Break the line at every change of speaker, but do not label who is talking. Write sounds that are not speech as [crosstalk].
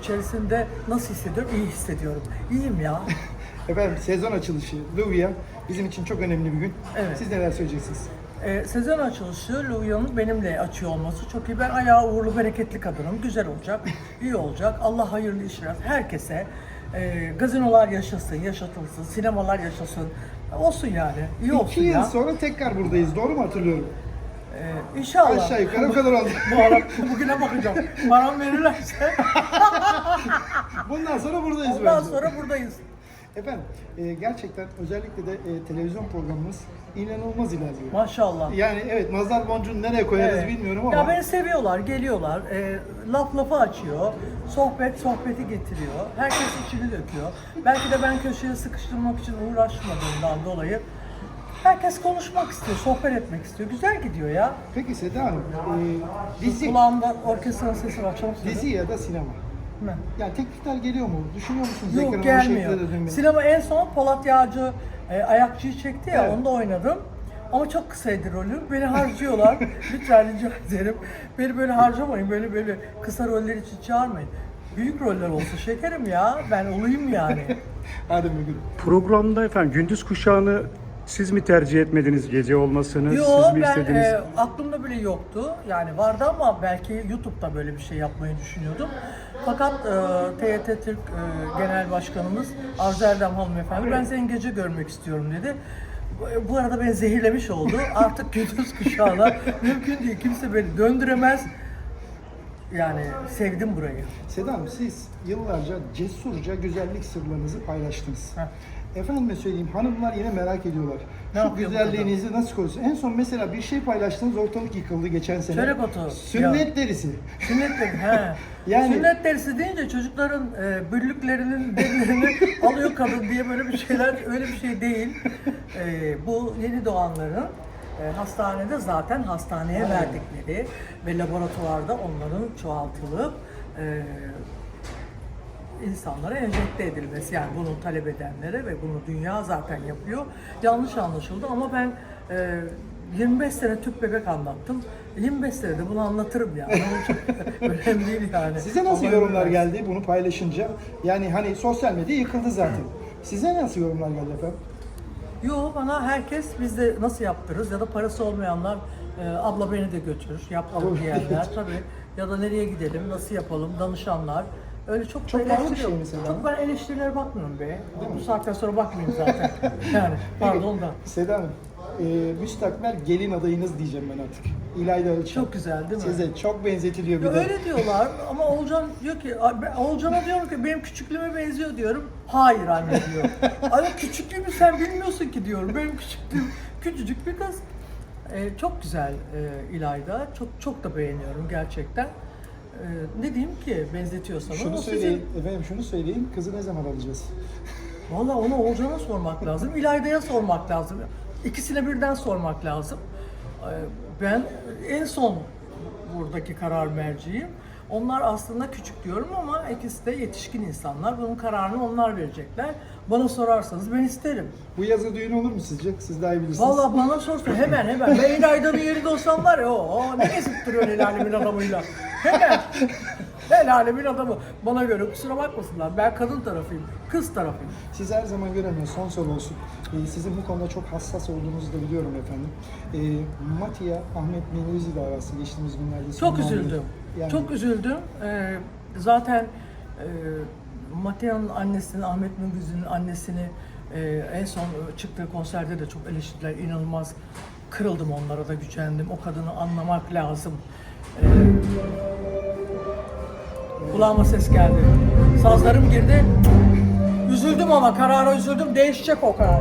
içerisinde nasıl hissediyorum? İyi hissediyorum. İyiyim ya. [laughs]
Efendim sezon açılışı Luvia bizim için çok önemli bir gün.
Evet.
Siz neler söyleyeceksiniz?
Ee, sezon açılışı Louis'un benimle açıyor olması çok iyi. Ben ayağı uğurlu bereketli kadınım. Güzel olacak, [laughs] iyi olacak. Allah hayırlı işler herkese. E, gazinolar yaşasın, yaşatılsın, sinemalar yaşasın. Olsun yani, iyi olsun
İki yıl
ya.
sonra tekrar buradayız. Doğru mu hatırlıyorum?
Ee, inşallah.
Aşağı yukarı o kadar oldu.
Bu ara bugüne bakacağım. Param verirlerse [laughs]
Bundan sonra buradayız
ondan
bence.
sonra buradayız.
Efendim e, gerçekten özellikle de e, televizyon programımız inanılmaz ilerliyor.
Maşallah.
Yani evet nazar boncuğunu nereye koyarız
Evet.
bilmiyorum ama
Ya beni seviyorlar, geliyorlar. E, laf lafı açıyor. Sohbet sohbeti getiriyor. Herkes içini döküyor. Belki de ben köşeye sıkıştırmak için uğraşmadığımdan dolayı herkes konuşmak istiyor, sohbet etmek istiyor. Güzel gidiyor ya.
Peki Seda Hanım e, dizi,
Kulağımda orkestra sesi var. Söyle.
dizi ya da sinema.
Ne?
Yani teklifler geliyor mu? Düşünüyor musunuz
Yok
ekrana bu
gelmiyor.
dönmeyi?
Sinema en son Polat Yağcı e, ayakçıyı çekti ya
Evet.
onda oynadım. Ama çok kısaydı rolü. Beni harcıyorlar. [laughs] Lütfen rica ederim. Beni böyle harcamayın. Böyle böyle kısa roller için çağırmayın. Büyük roller olsun şekerim ya. Ben olayım yani. [laughs]
Hadi bugün.
Programda efendim gündüz kuşağını siz mi tercih etmediniz gece olmasını?
Yo
siz mi
ben
istediniz?
e, aklımda bile yoktu. Yani vardı ama belki YouTube'da böyle bir şey yapmayı düşünüyordum. Fakat e, TYT Türk e, Genel Başkanımız Arzu Erdem hanımefendi ben seni gece görmek istiyorum dedi. Bu- Bu arada beni zehirlemiş oldu. [laughs] Artık gündüz kuşağına mümkün değil. Kimse beni döndüremez. Yani sevdim burayı.
Seda Hanım siz yıllarca cesurca güzellik sırlarınızı paylaştınız.
Heh.
Efendime söyleyeyim hanımlar yine merak ediyorlar. [laughs]
Ne
Şu
yapıyor bu
güzelliğinizi nasıl koruyorsunuz? En son mesela bir şey paylaştınız ortalık yıkıldı geçen sene.
Söyle Batu.
Sünnet derisi.
Sünnet derisi, he. [laughs]
Yani-
Sünnet derisi deyince çocukların e, büllüklerinin derilerini [laughs] alıyor kadın diye böyle bir şeyler, öyle bir şey değil. E, bu yeni doğanların e, hastanede zaten hastaneye verdikleri ve laboratuvarda onların çoğaltılıp e, insanlara enjekte edilmesi yani bunu talep edenlere ve bunu dünya zaten yapıyor. Yanlış anlaşıldı ama ben e, 25 sene tüp bebek anlattım. 25 senede bunu anlatırım yani. [laughs] Önemli değil yani.
Size nasıl
Allah
yorumlar
versin.
geldi bunu paylaşınca? Yani hani sosyal medya yıkıldı zaten. Size nasıl yorumlar geldi efendim?
Yo bana herkes biz de nasıl yaptırırız ya da parası olmayanlar e, abla beni de götür
de
diyenler tabii ya da nereye gidelim nasıl yapalım danışanlar öyle çok,
Çok
eleştiri
şey mesela.
Çok ben eleştirilere bakmıyorum be. Bu saatten sonra bakmayayım zaten. [laughs] yani pardon da.
Seda Hanım, e, müstakbel gelin adayınız diyeceğim ben artık. İlayda Ölçen.
Çok güzel değil mi?
Size çok benzetiliyor bir
Ya
de.
öyle diyorlar ama Olcan diyor ki Olcan'a diyorum ki benim küçüklüğüme benziyor diyorum. Hayır anne diyor. [laughs] O küçüklüğümü sen bilmiyorsun ki diyorum. Benim küçüklüğüm küçücük bir kız. Ee, çok güzel e, İlayda. Çok çok da beğeniyorum gerçekten. Ee, ne diyeyim ki benzetiyorsam
Şunu
ama sizin-
söyleyeyim, efendim şunu söyleyeyim, kızı ne zaman alacağız? [laughs]
Valla onu Olcan'a sormak lazım, İlayda'ya sormak lazım. İkisine birden sormak lazım. Ee, Ben en son buradaki karar merciyim. Onlar aslında küçük diyorum ama ikisi de yetişkin insanlar. Bunun kararını onlar verecekler. Bana sorarsanız ben isterim.
Bu yazı düğün olur mu sizce? Siz daha iyi bilirsiniz.
Valla bana sorsun hemen hemen. [laughs] Ben İlayda'nın yerinde olsam var ya o, o ne gezip duruyor el alemin adamıyla. Hemen. El alemin adamı. Bana göre kusura bakmasınlar. Ben kadın tarafıyım. Kız tarafıyım.
Siz her zaman göremiyor. Son soru olsun. Ee, sizin bu konuda çok hassas olduğunuzu da biliyorum efendim. Ee, Matia Ahmet Menüzi davası geçtiğimiz günlerde
Çok üzüldüm.
Yani
Çok üzüldüm. Ee, zaten e, Matea'nın annesini, Ahmet Müngüz'ün annesini e, en son çıktığı konserde de çok eleştirdiler. İnanılmaz kırıldım onlara da gücendim. O kadını anlamak lazım. Ee, kulağıma ses geldi. Sazlarım girdi. Üzüldüm ama karara üzüldüm. Değişecek o karar.